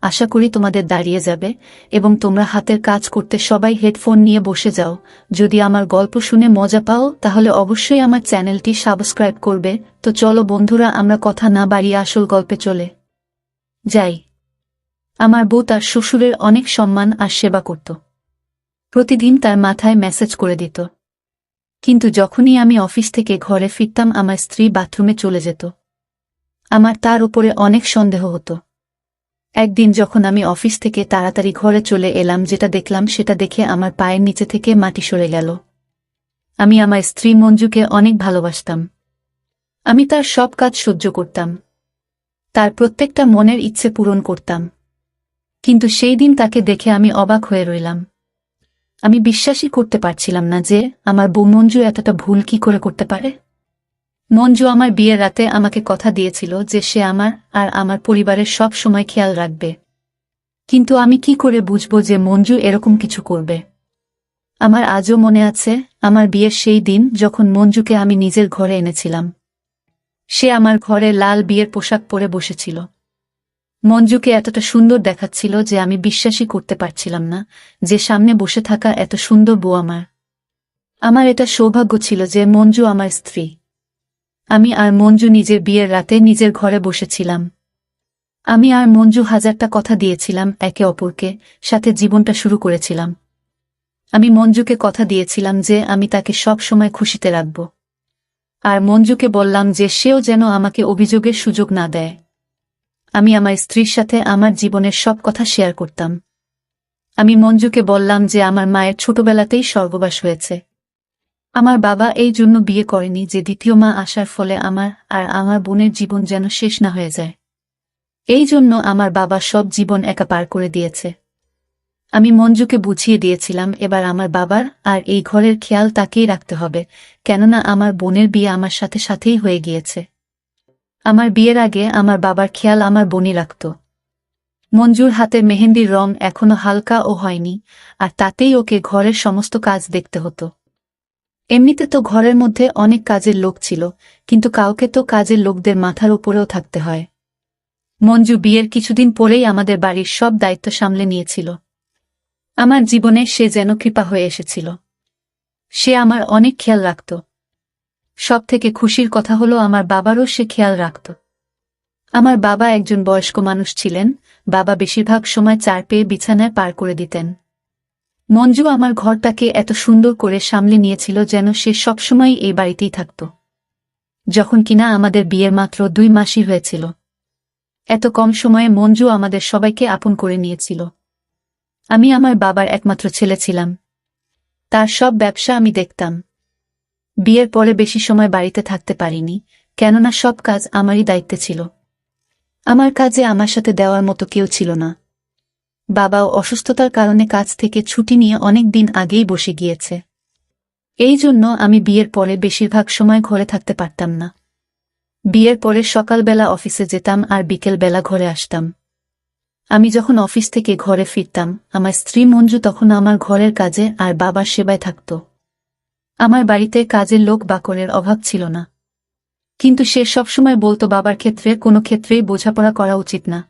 আশা করি তোমাদের দাঁড়িয়ে যাবে, এবং তোমরা হাতের কাজ করতে সবাই হেডফোন নিয়ে বসে যাও। যদি আমার গল্প শুনে মজা পাও, তাহলে অবশ্যই আমার চ্যানেলটি সাবস্ক্রাইব করবে। তো চলো বন্ধুরা, আমরা কথা না বাড়িয়ে আসল গল্পে চলে যাই। আমার বউ তার শ্বশুরের অনেক সম্মান আর সেবা করত। প্রতিদিন তার মাথায় মেসেজ করে দিত। কিন্তু যখনই আমি অফিস থেকে ঘরে ফিরতাম, আমার স্ত্রী বাথরুমে চলে যেত। আমার তার উপরে অনেক সন্দেহ হতো। একদিন যখন আমি অফিস থেকে তাড়াতাড়ি ঘরে চলে এলাম, যেটা দেখলাম সেটা দেখে আমার পায়ের নিচে থেকে মাটি সরে গেল। আমি আমার স্ত্রী মঞ্জুকে অনেক ভালোবাসতাম। আমি তার সব কাজ সহ্য করতাম। তার প্রত্যেকটা মনের ইচ্ছে পূরণ করতাম। কিন্তু সেই দিন তাকে দেখে আমি অবাক হয়ে রইলাম। আমি বিশ্বাসই করতে পারছিলাম না যে, আমার বউ মঞ্জু এতটা ভুল কি করে করতে পারে? মঞ্জু আমার বিয়ের রাতে আমাকে কথা দিয়েছিল যে সে আমার আর আমার পরিবারের সব সময় খেয়াল রাখবে। কিন্তু আমি কি করে বুঝব যে মঞ্জু এরকম কিছু করবে? আমার আজও মনে আছে, আমার বিয়ের সেই দিন যখন মঞ্জুকে আমি নিজের ঘরে এনেছিলাম। সে আমার ঘরে লাল বিয়ের পোশাক পরে বসেছিল। মঞ্জুকে এতটা সুন্দর দেখাচ্ছিল যে আমি বিশ্বাসই করতে পারছিলাম না যে সামনে বসে থাকা এত সুন্দর বউ আমার। আমার এটা সৌভাগ্য ছিল যে মঞ্জু আমার স্ত্রী। আমি আর মঞ্জু নিজের বিয়ের রাতে নিজের ঘরে বসেছিলাম। আমি আর মঞ্জু হাজারটা কথা দিয়েছিলাম একে অপরকে, সাথে জীবনটা শুরু করেছিলাম। আমি মঞ্জুকে কথা দিয়েছিলাম যে আমি তাকে সব সময় খুশিতে রাখব। আর মঞ্জুকে বললাম যে সেও যেন আমাকে অভিযোগের সুযোগ না দেয়। আমি আমার স্ত্রীর সাথে আমার জীবনের সব কথা শেয়ার করতাম। আমি মঞ্জুকে বললাম যে আমার মায়ের ছোটবেলাতেই স্বর্গবাস হয়েছে। আমার বাবা এই জন্য বিয়ে করেনি যে দ্বিতীয় মা আসার ফলে আমার আর আমার বোনের জীবন যেন শেষ না হয়ে যায়। এই জন্য আমার বাবা সব জীবন একা পার করে দিয়েছে। আমি মঞ্জুকে বুঝিয়ে দিয়েছিলাম, এবার আমার বাবার আর এই ঘরের খেয়াল তাকেই রাখতে হবে, কেননা আমার বোনের বিয়ে আমার সাথে সাথেই হয়ে গিয়েছে। আমার বিয়ের আগে আমার বাবার খেয়াল আমার বোনই রাখত। মঞ্জুর হাতের মেহেন্দির রং এখনও হালকা ও হয়নি, আর তাতেই ওকে ঘরের সমস্ত কাজ দেখতে হতো। এমনিতে তো ঘরের মধ্যে অনেক কাজের লোক ছিল, কিন্তু কাউকে তো কাজের লোকদের মাথার উপরেও থাকতে হয়। মঞ্জু বিয়ের কিছুদিন পরেই আমাদের বাড়ির সব দায়িত্ব সামলে নিয়েছিল। আমার জীবনে সে যেন কৃপা হয়ে এসেছিল। সে আমার অনেক খেয়াল রাখত। সব থেকে খুশির কথা হলো আমার বাবারও সে খেয়াল রাখত। আমার বাবা একজন বয়স্ক মানুষ ছিলেন, বাবা বেশিরভাগ সময় চার পেয়ে বিছানায় পার করে দিতেন। মঞ্জু আমার ঘরটাকে এত সুন্দর করে সামলে নিয়েছিল যেন সে সবসময় এই বাড়িতেই থাকত। যখন কিনা আমাদের বিয়ের মাত্র দুই মাসই হয়েছিল। এত কম সময়ে মঞ্জু আমাদের সবাইকে আপন করে নিয়েছিল। আমি আমার বাবার একমাত্র ছেলে ছিলাম। তার সব ব্যবসা আমি দেখতাম। বিয়ের পরে বেশি সময় বাড়িতে থাকতে পারিনি, কেননা সব কাজ আমারই দায়িত্বে ছিল। আমার কাজে আমার সাথে দেওয়ার মতো কেউ ছিল না। বাবাও অসুস্থতার কারণে কাজ থেকে ছুটি নিয়ে অনেক দিন আগেই বসে গিয়েছে। এই জন্য আমি বিয়ের পরে বেশিরভাগ সময় ঘরে থাকতে পারতাম না। বিয়ের পরে সকালবেলা অফিসে যেতাম আর বিকেলবেলা ঘরে আসতাম। আমি যখন অফিস থেকে ঘরে ফিরতাম, আমার স্ত্রী মঞ্জু তখন আমার ঘরের কাজে আর বাবার সেবায় থাকত। আমার বাড়িতে কাজের লোক বাকরের অভাব ছিল না। কিন্তু সে সবসময় বলতো, বাবার ক্ষেত্রে কোনো ক্ষেত্রেই বোঝাপড়া করা উচিত না।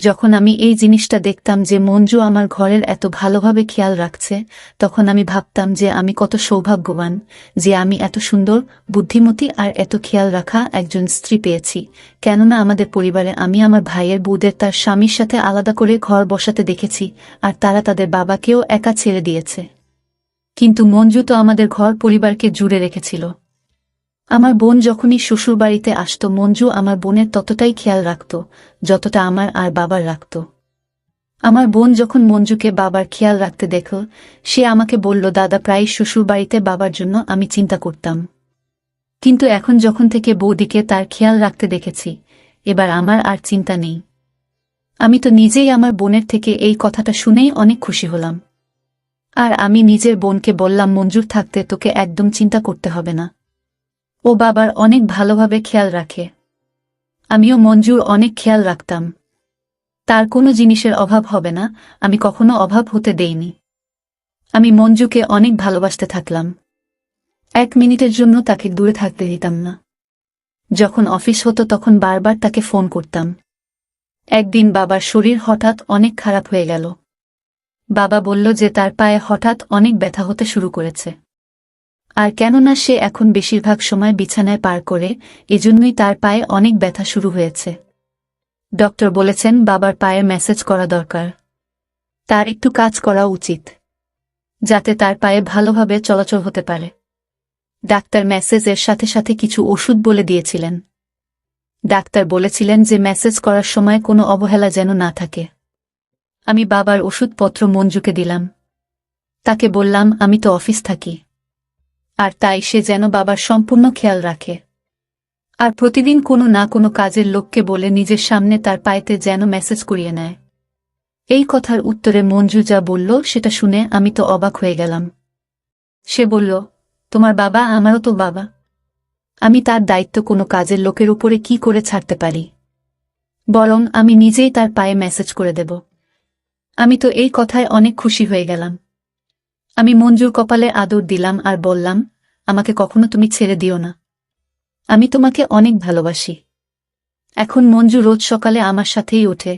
যখন আমি এই জিনিসটা দেখতাম যে মঞ্জু আমার ঘরের এত ভালোভাবে খেয়াল রাখছে, তখন আমি ভাবতাম যে আমি কত সৌভাগ্যবান, যে আমি এত সুন্দর, বুদ্ধিমতী আর এত খেয়াল রাখা একজন স্ত্রী পেয়েছি। কেননা আমাদের পরিবারে আমি আমার ভাইয়ের বউদের তার স্বামীর সাথে আলাদা করে ঘর বসাতে দেখেছি, আর তারা তাদের বাবাকেও একা ছেড়ে দিয়েছে। কিন্তু মঞ্জু তো আমাদের ঘর পরিবারকে জুড়ে রেখেছিল। আমার বোন যখনই শ্বশুরবাড়িতে আসত, মঞ্জু আমার বোনের ততটাই খেয়াল রাখত, যতটা আমার আর বাবার রাখত। আমার বোন যখন মঞ্জুকে বাবার খেয়াল রাখতে দেখল, সে আমাকে বলল, দাদা, প্রায় শ্বশুরবাড়িতে বাবার জন্য আমি চিন্তা করতাম। কিন্তু এখন যখন থেকে বৌদিকে তার খেয়াল রাখতে দেখেছি, এবার আমার আর চিন্তা নেই। আমি তো নিজেই আমার বোনের থেকে এই কথাটা শুনেই অনেক খুশি হলাম। আর আমি নিজের বোনকে বললাম, মঞ্জুর থাকতে তোকে একদম চিন্তা করতে হবে না। ও বাবার অনেক ভালোভাবে খেয়াল রাখে। আমিও মঞ্জুর অনেক খেয়াল রাখতাম। তার কোনো জিনিসের অভাব হবে না, আমি কখনো অভাব হতে দেইনি। আমি মঞ্জুকে অনেক ভালোবাসতে থাকলাম। এক মিনিটের জন্য তাকে দূরে থাকতে দিতাম না। যখন অফিস হতো তখন বারবার তাকে ফোন করতাম। একদিন বাবার শরীর হঠাৎ অনেক খারাপ হয়ে গেল। বাবা বলল যে তার পায়ে হঠাৎ অনেক ব্যথা হতে শুরু করেছে। আর কেননা সে এখন বেশিরভাগ সময় বিছানায় পার করে, এজন্যই তার পায়ে অনেক ব্যথা শুরু হয়েছে। ডক্টর বলেছেন বাবার পায়ে মেসেজ করা দরকার। তার একটু কাজ করা উচিত, যাতে তার পায়ে ভালোভাবে চলাচল হতে পারে। ডাক্তার মেসেজের সাথে সাথে কিছু ওষুধ বলে দিয়েছিলেন। ডাক্তার বলেছিলেন যে মেসেজ করার সময় কোনো অবহেলা যেন না থাকে। আমি বাবার ওষুধপত্র মঞ্জুকে দিলাম। তাকে বললাম, আমি তো অফিস থাকি। আর তাই সে যেন বাবার সম্পূর্ণ খেয়াল রাখে। আর প্রতিদিন কোনো না কোনো কাজের লোককে বলে নিজের সামনে তার পায়েতে যেন মেসেজ করিয়ে নেয়। এই কথার উত্তরে মঞ্জু যা বলল, সেটা শুনে আমি তো অবাক হয়ে গেলাম। সে বলল, তোমার বাবা আমারও তো বাবা। আমি তার দায়িত্ব কোনো কাজের লোকের উপরে কি করে ছাড়তে পারি? বরং আমি নিজেই তার পায়ে মেসেজ করে দেব। আমি তো এই কথায় অনেক খুশি হয়ে গেলাম। আমি মঞ্জুর কপালে আদর দিলাম আর বললাম, আমাকে কখনো তুমি ছেড়ে দিও না। আমি তোমাকে অনেক ভালোবাসি। এখন মঞ্জু রোজ সকালে আমার সাথেই ওঠে,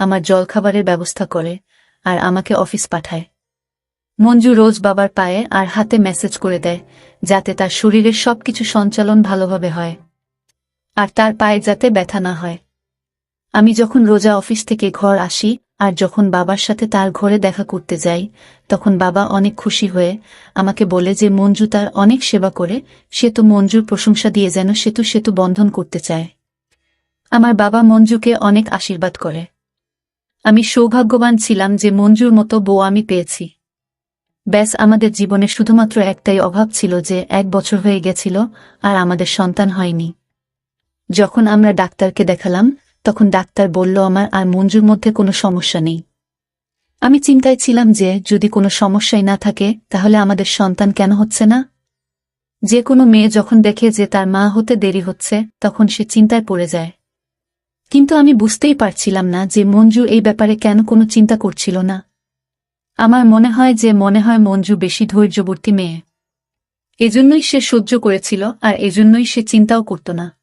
আমার জলখাবারের ব্যবস্থা করে আর আমাকে অফিস পাঠায়। মঞ্জু রোজ বাবার পায়ে আর হাতে মেসেজ করে দেয়, যাতে তার শরীরের সবকিছু সঞ্চালন ভালোভাবে হয়, আর তার পায়ে যাতে ব্যথা না হয়। আমি যখন রোজা অফিস থেকে ঘর আসি আর যখন বাবার সাথে তার ঘরে দেখা করতে যাই, তখন বাবা অনেক খুশি হয়ে আমাকে বলে যে মঞ্জু তার অনেক সেবা করে, সে তো মঞ্জুর প্রশংসা দিয়ে যেন সেতু সেতু বন্ধন করতে চায়। আমার বাবা মঞ্জুকে অনেক আশীর্বাদ করে। আমি সৌভাগ্যবান ছিলাম যে মঞ্জুর মতো বউ আমি পেয়েছি। ব্যাস, আমাদের জীবনে শুধুমাত্র একটাই অভাব ছিল যে এক বছর হয়ে গেছিল আর আমাদের সন্তান হয়নি। যখন আমরা ডাক্তারকে দেখালাম তখন ডাক্তার বলল, আমার আর মঞ্জুর মধ্যে কোনো সমস্যা নেই। আমি চিন্তায় ছিলাম যে, যদি কোনো সমস্যাই না থাকে, তাহলে আমাদের সন্তান কেন হচ্ছে না? যে কোনো মেয়ে যখন দেখে যে তার মা হতে দেরি হচ্ছে, তখন সে চিন্তায় পড়ে যায়। কিন্তু আমি বুঝতেই পারছিলাম না যে মঞ্জু এই ব্যাপারে কেন কোনো চিন্তা করছিল না। আমার মনে হয় যে, মনে হয় মঞ্জু বেশি ধৈর্যবর্তী মেয়ে। এজন্যই সে সহ্য করেছিল, আর এজন্যই সে চিন্তাও করত না।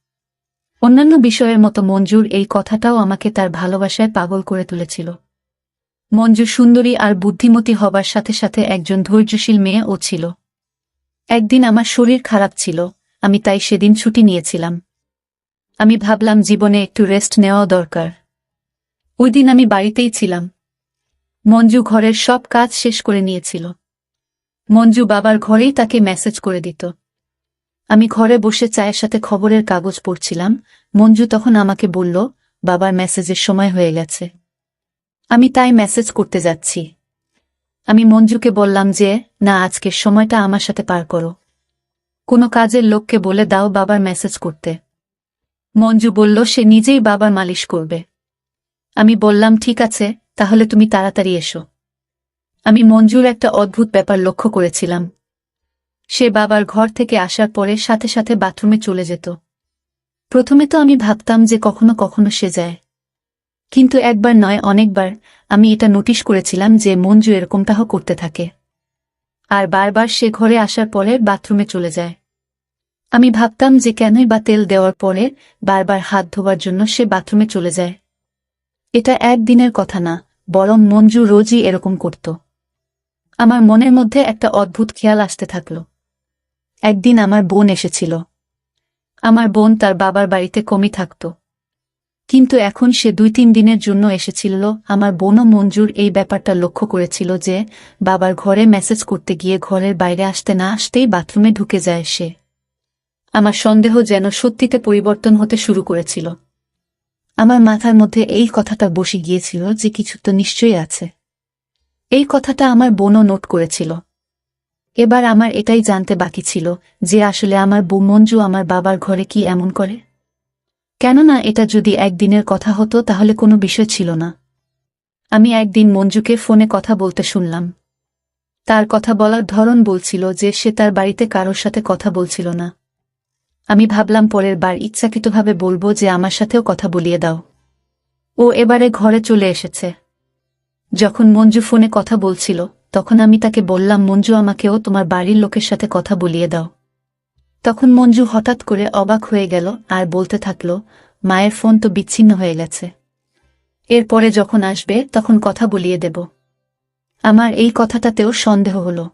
অন্যান্য বিষয়ের মতো মঞ্জুর এই কথাটাও আমাকে তার ভালোবাসায় পাগল করে তুলেছিল। মঞ্জু সুন্দরী আর বুদ্ধিমতী হবার সাথে সাথে একজন ধৈর্যশীল মেয়েও ছিল। একদিন আমার শরীর খারাপ ছিল, আমি তাই সেদিন ছুটি নিয়েছিলাম। আমি ভাবলাম জীবনে একটু রেস্ট নেওয়া দরকার। ওই দিন আমি বাড়িতেই ছিলাম। মঞ্জু ঘরের সব কাজ শেষ করে নিয়েছিল। মঞ্জু বাবার ঘরেই তাকে মেসেজ করে দিত। আমি ঘরে বসে চায়ের সাথে খবরের কাগজ পড়ছিলাম, মঞ্জু তখন আমাকে বলল, বাবার মেসেজের সময় হয়ে গেছে। আমি তাই মেসেজ করতে যাচ্ছি। আমি মঞ্জুকে বললাম যে, না, আজকের সময়টা আমার সাথে পার করো। কোনো কাজের লোককে বলে দাও বাবার মেসেজ করতে। মঞ্জু বলল, সে নিজেই বাবার মালিশ করবে। আমি বললাম, ঠিক আছে, তাহলে তুমি তাড়াতাড়ি এসো। আমি মঞ্জুর একটা অদ্ভুত ব্যাপার লক্ষ্য করেছিলাম। সে বাবার ঘর থেকে আসার পরে সাথে সাথে বাথরুমে চলে যেত। প্রথমে তো আমি ভাবতাম যে কখনো কখনো সে যায়। কিন্তু একবার নয়, অনেকবার আমি এটা নোটিশ করেছিলাম যে মঞ্জু এরকমটাও করতে থাকে। আর বারবার সে ঘরে আসার পরে বাথরুমে চলে যায়। আমি ভাবতাম যে কেনই বা তেল দেওয়ার পরে বারবার হাত ধোবার জন্য সে বাথরুমে চলে যায়। এটা একদিনের কথা না, বরং মঞ্জু রোজই এরকম করত। আমার মনের মধ্যে একটা অদ্ভুত খেয়াল আসতে থাকল। একদিন আমার বোন এসেছিল। আমার বোন তার বাবার বাড়িতে কমই থাকত। কিন্তু এখন সে দুই তিন দিনের জন্য এসেছিল। আমার বোনও মঞ্জুর এই ব্যাপারটা লক্ষ্য করেছিল যে, বাবার ঘরে মেসেজ করতে গিয়ে ঘরের বাইরে আসতে না আসতেই বাথরুমে ঢুকে যায় সে। আমার সন্দেহ যেন সত্যিতে পরিবর্তন হতে শুরু করেছিল। আমার মাথার মধ্যে এই কথাটা বসে গিয়েছিল যে কিছু তো নিশ্চয়ই আছে। এই কথাটা আমার বোনও নোট করেছিল। এবার আমার এটাই জানতে বাকি ছিল, যে আসলে আমার মঞ্জু আমার বাবার ঘরে কি এমন করে? কেননা এটা যদি একদিনের কথা হতো, তাহলে কোনো বিষয় ছিল না। আমি একদিন মঞ্জুকে ফোনে কথা বলতে শুনলাম। তার কথা বলার ধরন বলছিল যে সে তার বাড়িতে কারোর সাথে কথা বলছিল না। আমি ভাবলাম পরের বার ইচ্ছাকৃতভাবে বলব যে আমার সাথেও কথা বলিয়ে দাও। ও এবারে ঘরে চলে এসেছে। যখন মঞ্জু ফোনে কথা বলছিল তখন আমি তাকে বললাম, মঞ্জু, আমাকেও তোমার বাড়ির লোকের সাথে কথা বলিয়ে দাও। তখন মঞ্জু হঠাৎ করে অবাক হয়ে গেল আর বলতে থাকল, মায়ের ফোন তো বিচ্ছিন্ন হয়ে গেছে। এরপরে যখন আসবে, তখন কথা বলিয়ে দেব। আমার এই কথাটাতেও সন্দেহ হল।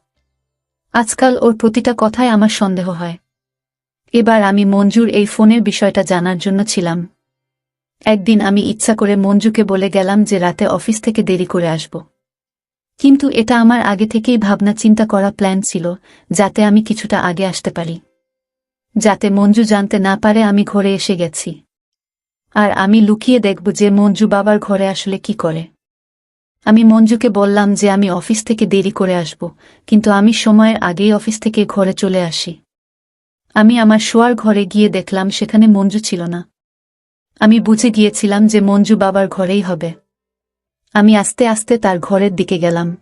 আজকাল ওর প্রতিটা কথায় আমার সন্দেহ হয়। এবার আমি মঞ্জুর এই ফোনের বিষয়টা জানার জন্য ছিলাম। একদিন আমি ইচ্ছা করে মঞ্জুকে বলে গেলাম যে রাতে অফিস থেকে দেরি করে আসব। কিন্তু এটা আমার আগে থেকেই ভাবনা চিন্তা করা প্ল্যান ছিল, যাতে আমি কিছুটা আগে আসতে পারি। যাতে মঞ্জু জানতে না পারে আমি ঘরে এসে গেছি। আর আমি লুকিয়ে দেখব যে মঞ্জু বাবার ঘরে আসলে কি করে। আমি মঞ্জুকে বললাম যে আমি অফিস থেকে দেরি করে আসব, কিন্তু আমি সময়ের আগেই অফিস থেকে ঘরে চলে আসি। আমি আমার শোয়ার ঘরে গিয়ে দেখলাম সেখানে মঞ্জু ছিল না। আমি বুঝে গিয়েছিলাম যে মঞ্জু বাবার ঘরেই হবে। আমি আস্তে আস্তে তার ঘরের দিকে গেলাম।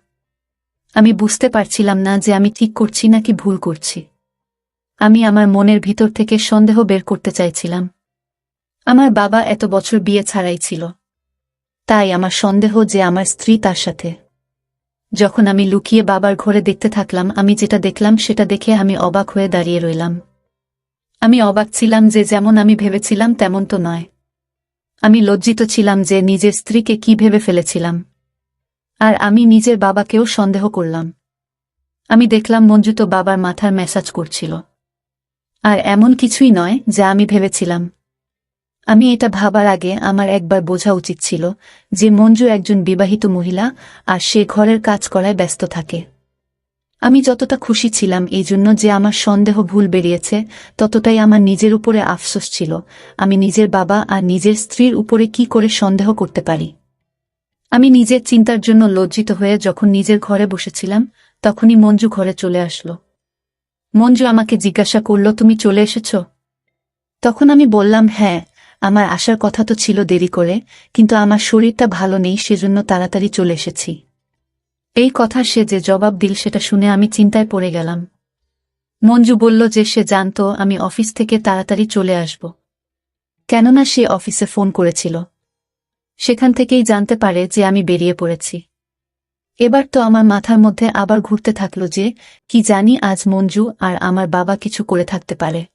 আমি বুঝতে পারছিলাম না যে আমি ঠিক করছি নাকি ভুল করছি। আমি আমার মনের ভিতর থেকে সন্দেহ বের করতে চাইছিলাম। আমার বাবা এত বছর বিয়ে ছাড়াই ছিল। তাই আমার সন্দেহ যে আমার স্ত্রী তার সাথে। যখন আমি লুকিয়ে বাবার ঘরে দেখতে থাকলাম, আমি যেটা দেখলাম সেটা দেখে আমি অবাক হয়ে দাঁড়িয়ে রইলাম। আমি অবাক ছিলাম যে যেমন আমি ভেবেছিলাম তেমন তো নয়। আমি লজ্জিত ছিলাম যে নিজের স্ত্রীকে কি ভেবে ফেলেছিলাম। আর আমি নিজের বাবাকেও সন্দেহ করলাম। আমি দেখলাম মঞ্জু তো বাবার মাথার ম্যাসাজ করছিল। আর এমন কিছুই নয় যা আমি ভেবেছিলাম। আমি এটা ভাবার আগে আমার একবার বোঝা উচিত ছিল যে মঞ্জু একজন বিবাহিত মহিলা আর সে ঘরের কাজ করায় ব্যস্ত থাকে। আমি যতটা খুশি ছিলাম এই জন্য যে আমার সন্দেহ ভুল বেরিয়েছে, ততটাই আমার নিজের উপরে আফসোস ছিল। আমি নিজের বাবা আর নিজের স্ত্রীর উপরে কি করে সন্দেহ করতে পারি? আমি নিজের চিন্তার জন্য লজ্জিত হয়ে যখন নিজের ঘরে বসেছিলাম, তখনই মঞ্জু ঘরে চলে আসলো। মঞ্জু আমাকে জিজ্ঞাসা করল, তুমি চলে এসেছ? তখন আমি বললাম হ্যাঁ আমার আসার কথা তো ছিল দেরি করে, কিন্তু আমার শরীরটা ভালো নেই, সেজন্য তাড়াতাড়ি চলে এসেছি। এই কথা সে যে জবাব দিল সেটা শুনে আমি চিন্তায় পড়ে গেলাম। মঞ্জু বলল যে সে জানত আমি অফিস থেকে তাড়াতাড়ি চলে আসব। কেননা সে অফিসে ফোন করেছিল। সেখান থেকেই জানতে পারে যে আমি বেরিয়ে পড়েছি। এবার তো আমার মাথার মধ্যে আবার ঘুরতে থাকল যে, কি জানি আজ মঞ্জু আর আমার বাবা কিছু করে থাকতে পারে।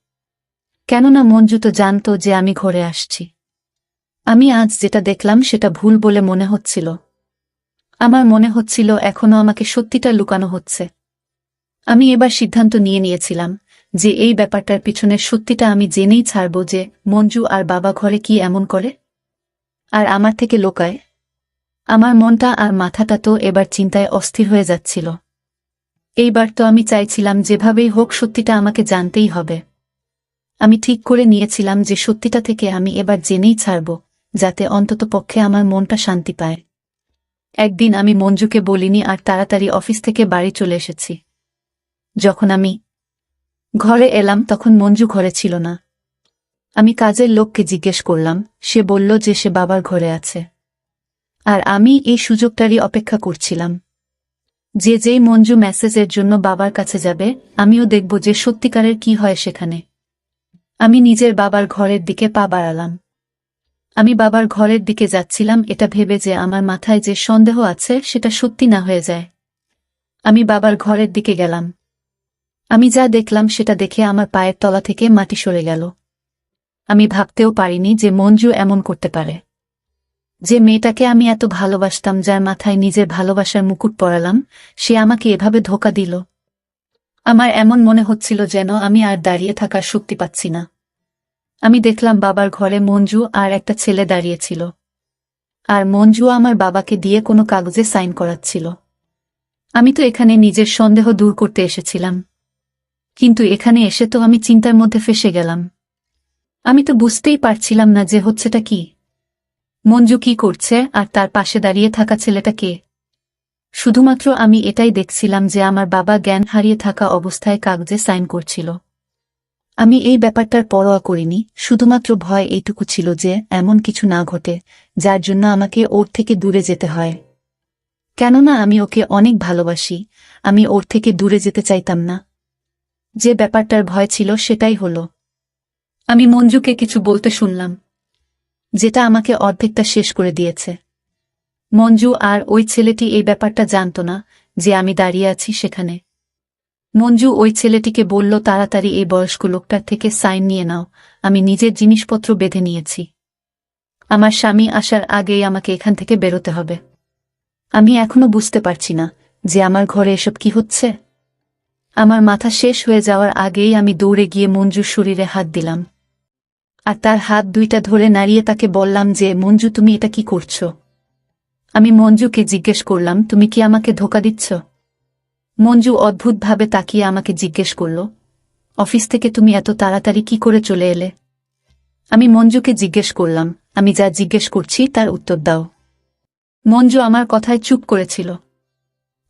কেননা মঞ্জু তো জানত যে আমি ঘরে আসছি। আমি আজ যেটা দেখলাম সেটা ভুল বলে মনে হচ্ছিল। আমার মনে হচ্ছিল এখনও আমাকে সত্যিটা লুকানো হচ্ছে। আমি এবার সিদ্ধান্ত নিয়ে নিয়েছিলাম যে এই ব্যাপারটার পিছনের সত্যিটা আমি জেনেই ছাড়ব যে মঞ্জু আর বাবা ঘরে কি এমন করে। আর আমার থেকে লোকায়। আমার মনটা আর মাথাটা তো এবার চিন্তায় অস্থির হয়ে যাচ্ছিল। এইবার তো আমি চাইছিলাম যেভাবেই হোক সত্যিটা আমাকে জানতেই হবে। আমি ঠিক করে নিয়েছিলাম যে সত্যিটা থেকে আমি এবার জেনেই ছাড়ব, যাতে অন্তত পক্ষে আমার মনটা শান্তি পায়। একদিন আমি মঞ্জুকে বলিনি, আর তাড়াতাড়ি অফিস থেকে বাড়ি চলে এসেছি। যখন আমি ঘরে এলাম, তখন মঞ্জু ঘরে ছিল না। আমি কাজের লোককে জিজ্ঞেস করলাম, সে বলল যে সে বাবার ঘরে আছে। আর আমি এই সুযোগটারই অপেক্ষা করছিলাম। যে যেই মঞ্জু মেসেজের জন্য বাবার কাছে যাবে, আমিও দেখব যে সত্যিকারের কি হয় সেখানে। আমি নিজের বাবার ঘরের দিকে পা বাড়ালাম। আমি বাবার ঘরের দিকে যাচ্ছিলাম, এটা ভেবে যে আমার মাথায় যে সন্দেহ আছে, সেটা সত্যি না হয়ে যায়। আমি বাবার ঘরের দিকে গেলাম। আমি যা দেখলাম, সেটা দেখে আমার পায়ের তলা থেকে মাটি সরে গেল। আমি ভাবতেও পারিনি যে মঞ্জু এমন করতে পারে। যে মেয়েটাকে আমি এত ভালোবাসতাম, যার মাথায় নিজের ভালোবাসার মুকুট পরালাম, সে আমাকে এভাবে ধোকা দিল। আমার এমন মনে হচ্ছিল যেন আমি আর দাঁড়িয়ে থাকার শক্তি পাচ্ছি না। আমি দেখলাম বাবার ঘরে মঞ্জু আর একটা ছেলে দাঁড়িয়েছিল আর মঞ্জু আমার বাবাকে দিয়ে কোনো কাগজে সাইন করাচ্ছিল। আমি তো এখানে নিজের সন্দেহ দূর করতে এসেছিলাম। কিন্তু এখানে এসে তো আমি চিন্তার মধ্যে ফেসে গেলাম। আমি তো বুঝতেই পারছিলাম না যে হচ্ছেটা কি। মঞ্জু কি করছে আর তার পাশে দাঁড়িয়ে থাকা ছেলেটা কে? শুধুমাত্র আমি এটাই দেখছিলাম যে আমার বাবা জ্ঞান হারিয়ে থাকা অবস্থায় কাগজে সাইন করছিল। আমি এই ব্যাপারটার পরোয়া করিনি, শুধুমাত্র ভয় এইটুকু ছিল যে এমন কিছু না ঘটে, যার জন্য আমাকে ওর থেকে দূরে যেতে হয়। কেননা আমি ওকে অনেক ভালোবাসি, আমি ওর থেকে দূরে যেতে চাইতাম না। যে ব্যাপারটার ভয় ছিল সেটাই হল। আমি মঞ্জুকে কিছু বলতে শুনলাম, যেটা আমাকে অর্ধেকটা শেষ করে দিয়েছে। মঞ্জু আর ওই ছেলেটি এই ব্যাপারটা জানত না যে আমি দাঁড়িয়ে আছি সেখানে। মঞ্জু ওই ছেলেটিকে বলল, তাড়াতাড়ি এই বয়স্ক লোকটার থেকে সাইন নিয়ে নাও। আমি নিজের জিনিসপত্র বেঁধে নিয়েছি। আমার স্বামী আসার আগেই আমাকে এখান থেকে বেরোতে হবে। আমি এখনও বুঝতে পারছি না যে আমার ঘরে এসব কি হচ্ছে। আমার মাথা শেষ হয়ে যাওয়ার আগেই আমি দৌড়ে গিয়ে মঞ্জুর শরীরে হাত দিলাম। আর তার হাত দুইটা ধরে নাড়িয়ে তাকে বললাম যে, মঞ্জু, তুমি এটা কি করছ? আমি মঞ্জুকে জিজ্ঞেস করলাম, তুমি কি আমাকে ধোকা দিচ্ছ? মঞ্জু অদ্ভুতভাবে তাকিয়ে আমাকে জিজ্ঞেস করল, অফিস থেকে তুমি এত তাড়াতাড়ি কি করে চলে এলে? আমি মঞ্জুকে জিজ্ঞেস করলাম, আমি যা জিজ্ঞেস করছি তার উত্তর দাও। মঞ্জু আমার কথায় চুপ করেছিল।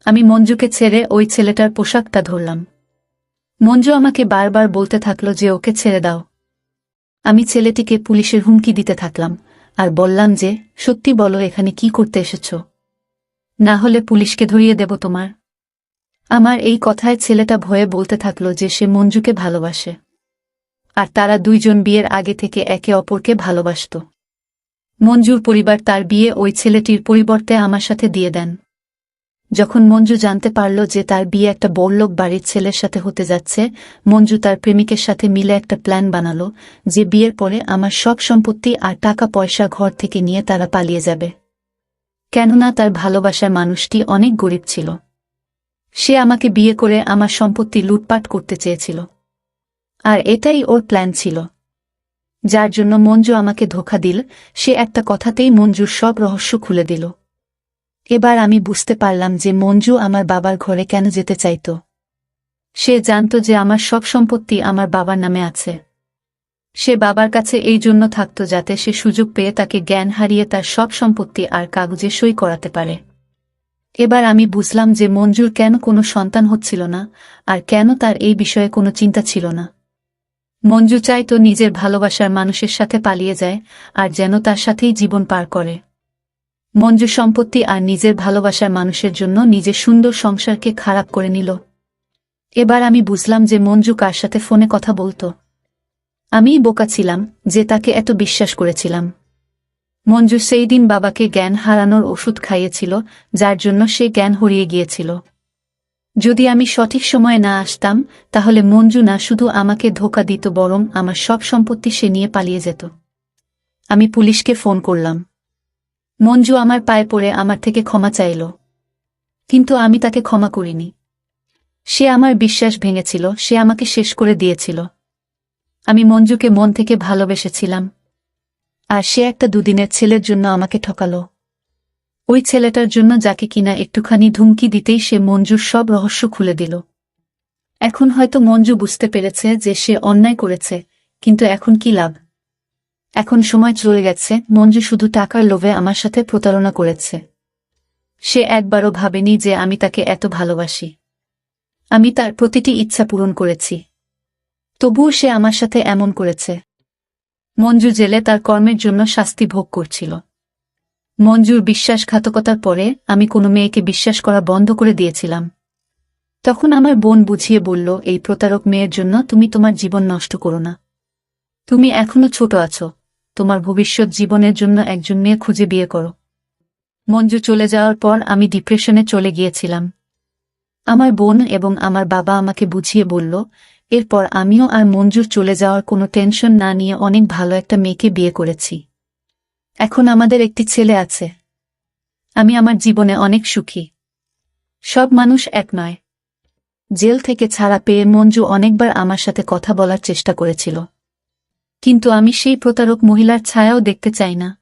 আমি মঞ্জুকে ছেড়ে ওই ছেলেটার পোশাকটা ধরলাম। মঞ্জু আমাকে বারবার বলতে থাকল যে ওকে ছেড়ে দাও। আমি ছেলেটিকে পুলিশের হুমকি দিতে থাকলাম আর বললাম যে, সত্যি বলো এখানে কি করতে এসেছ? না হলে পুলিশকে ধরিয়ে দেব তোমার। আমার এই কথায় ছেলেটা ভয়ে বলতে থাকল যে সে মঞ্জুকে ভালোবাসে। আর তারা দুইজন বিয়ের আগে থেকে একে অপরকে ভালোবাসত। মঞ্জুর পরিবার তার বিয়ে ওই ছেলেটির পরিবর্তে আমার সাথে দিয়ে দেন। যখন মঞ্জু জানতে পারল যে তার বিয়ে একটা বড়লোক বাড়ির ছেলের সাথে হতে যাচ্ছে, মঞ্জু তার প্রেমিকের সাথে মিলে একটা প্ল্যান বানালো যে বিয়ের পরে আমার সব সম্পত্তি আর টাকা পয়সা ঘর থেকে নিয়ে তারা পালিয়ে যাবে। কেননা তার ভালোবাসার মানুষটি অনেক গরিব ছিল। সে আমাকে বিয়ে করে আমার সম্পত্তি লুটপাট করতে চেয়েছিল। আর এটাই ওর প্ল্যান ছিল। যার জন্য মঞ্জু আমাকে ধোকা দিল, সে একটা কথাতেই মঞ্জুর সব রহস্য খুলে দিল। এবার আমি বুঝতে পারলাম যে মঞ্জু আমার বাবার ঘরে কেন যেতে চাইত। সে জানত যে আমার সব সম্পত্তি আমার বাবার নামে আছে। সে বাবার কাছে এই জন্য থাকত যাতে সে সুযোগ পেয়ে তাকে জ্ঞান হারিয়ে তার সব সম্পত্তি আর কাগজে সই করাতে পারে। এবার আমি বুঝলাম যে মঞ্জুর কেন কোনো সন্তান হচ্ছিল না, আর কেন তার এই বিষয়ে কোনো চিন্তা ছিল না। মঞ্জু চাইত নিজের ভালোবাসার মানুষের সাথে পালিয়ে যায়, আর যেন তার সাথেই জীবন পার করে। মঞ্জু সম্পত্তি আর নিজের ভালোবাসার মানুষের জন্য নিজের সুন্দর সংসারকে খারাপ করে নিল। এবার আমি বুঝলাম যে মঞ্জু কার সাথে ফোনে কথা বলতো। আমিই বোকা ছিলাম যে তাকে এত বিশ্বাস করেছিলাম। মঞ্জু সেই দিন বাবাকে জ্ঞান হারানোর ওষুধ খাইয়েছিল, যার জন্য সে জ্ঞান হারিয়ে গিয়েছিল। যদি আমি সঠিক সময়ে না আসতাম, তাহলে মঞ্জু না শুধু আমাকে ধোকা দিত, বরং আমার সব সম্পত্তি সে নিয়ে পালিয়ে যেত। আমি পুলিশকে ফোন করলাম। মঞ্জু আমার পায়ে পড়ে আমার থেকে ক্ষমা চাইল। কিন্তু আমি তাকে ক্ষমা করিনি। সে আমার বিশ্বাস ভেঙেছিল, সে আমাকে শেষ করে দিয়েছিল। আমি মঞ্জুকে মন থেকে ভালোবেসেছিলাম। আর সে একটা দুদিনের ছেলের জন্য আমাকে ঠকালো। ওই ছেলেটার জন্য যাকে কিনা একটুখানি ধুমকি দিতেই সে মঞ্জুর সব রহস্য খুলে দিল। এখন হয়তো মঞ্জু বুঝতে পেরেছে যে সে অন্যায় করেছে, কিন্তু এখন কি লাভ? এখন সময় চলে গেছে, মঞ্জু শুধু টাকার লোভে আমার সাথে প্রতারণা করেছে। সে একবারও ভাবেনি যে আমি তাকে এত ভালোবাসি। আমি তার প্রতিটি ইচ্ছা পূরণ করেছি। তবুও সে আমার সাথে এমন করেছে। মঞ্জু জেলে তার কর্মের জন্য শাস্তি ভোগ করছিল। মঞ্জুর বিশ্বাসঘাতকতার পরে আমি কোনো মেয়েকে বিশ্বাস করা বন্ধ করে দিয়েছিলাম। তখন আমার বোন বুঝিয়ে বলল, এই প্রতারক মেয়ের জন্য তুমি তোমার জীবন নষ্ট করো না। তুমি এখনও ছোট আছো। তোমার ভবিষ্যৎ জীবনের জন্য একজন মেয়ে খুঁজে বিয়ে করো। মঞ্জু চলে যাওয়ার পর আমি ডিপ্রেশনে চলে গিয়েছিলাম। আমার বোন এবং আমার বাবা আমাকে বুঝিয়ে বলল এরপর আমিও আর মঞ্জুর চলে যাওয়ার কোনো টেনশন না নিয়ে অনেক ভালো একটা মেয়েকে বিয়ে করেছি। এখন আমাদের একটি ছেলে আছে। আমি আমার জীবনে অনেক সুখী। সব মানুষ এক নয়। জেল থেকে ছাড়া পেয়ে মঞ্জু অনেকবার আমার সাথে কথা বলার চেষ্টা করেছিল। কিন্তু আমি সেই প্রতারক মহিলার ছায়াও দেখতে চাই না।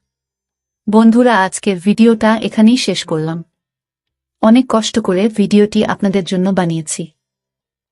বন্ধুরা, আজকের ভিডিওটা এখানেই শেষ করলাম। অনেক কষ্ট করে ভিডিওটি আপনাদের জন্য বানিয়েছি।